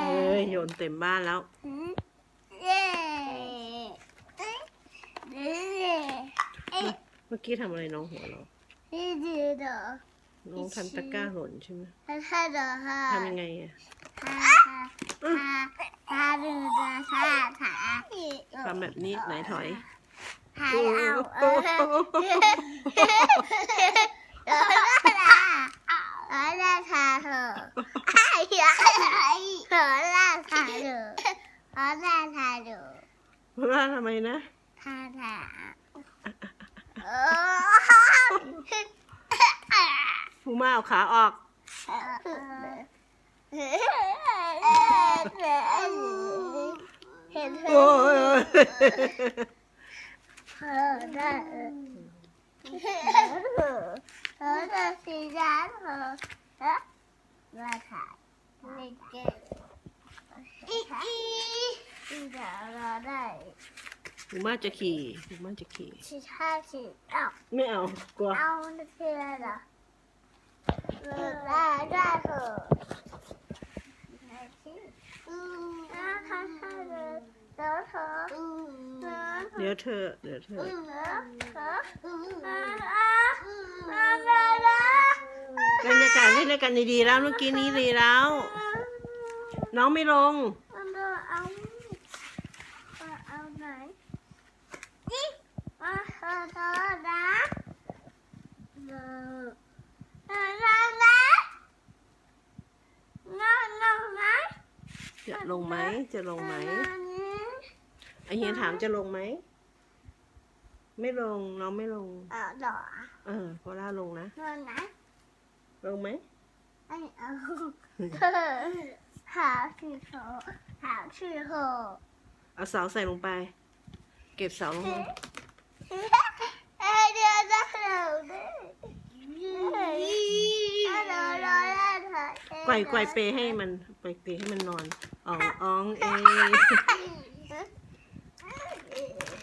เฮ้ยโยนเต็มบ้านแล้วเมื่อกี้ทำอะไรน้องหัวเราน้องทำตะกร้าหล่นใช่ไหมทำยังไงอะ ฮาฮาฮาำแบบนี้ไหนถอยถ่ายเอาเออเออเออได้ถ่ายเถอไอ้ยาเออได้ถ่ายเอะเออได้ถ่ายเอะว่าทำไมนะถ่ายถ่ายเอฟูมาเอาขาออกเห็นเธอ อยโอ้ยเออได้เออเออได้สีด้านเออเออมาถ่ายเล่นเกมอีอีเดี๋ยวเราได้ฟูมาจะขี่ฟูมาจะขี่ชิท่าชิเอาไม่เอากลัวเอาเพื่อนเหรอเออได้ได้เถอะได้สิอืมอ่าค่ะค่ะเดี๋ยวเดี๋ยวเถอะอืม เดี๋ยวเธอ เดี๋ยวเธอ บรรยากาศเล่นด้วยกันดีๆแล้วเมื่อกี้นี้ดีแล้ว น้องไม่ลงนเอาเอาเอาเอาไหนนี่มาเถอะเถอะนะเดี๋ยวเดี๋ยวนะนะนะนะนะจะลงไหมจะลงไหม ไอเฮียถามจะลงไหม ไม่ลงน้องไม่ลง เอาดอกเออโพล่าลงนะนอนนะลงไหมไอ้เอาหาชื่อเขาหาชื่อเขาเอาเสาใส่ลงไป เก็บเสาลงมาเอ้ยเดี๋ยวนะเราเนี่ยเราเราได้ถ่ายไกวไกวเปให้มันไปเปให้มันนอนอ๋องอ๋องเอ Oh.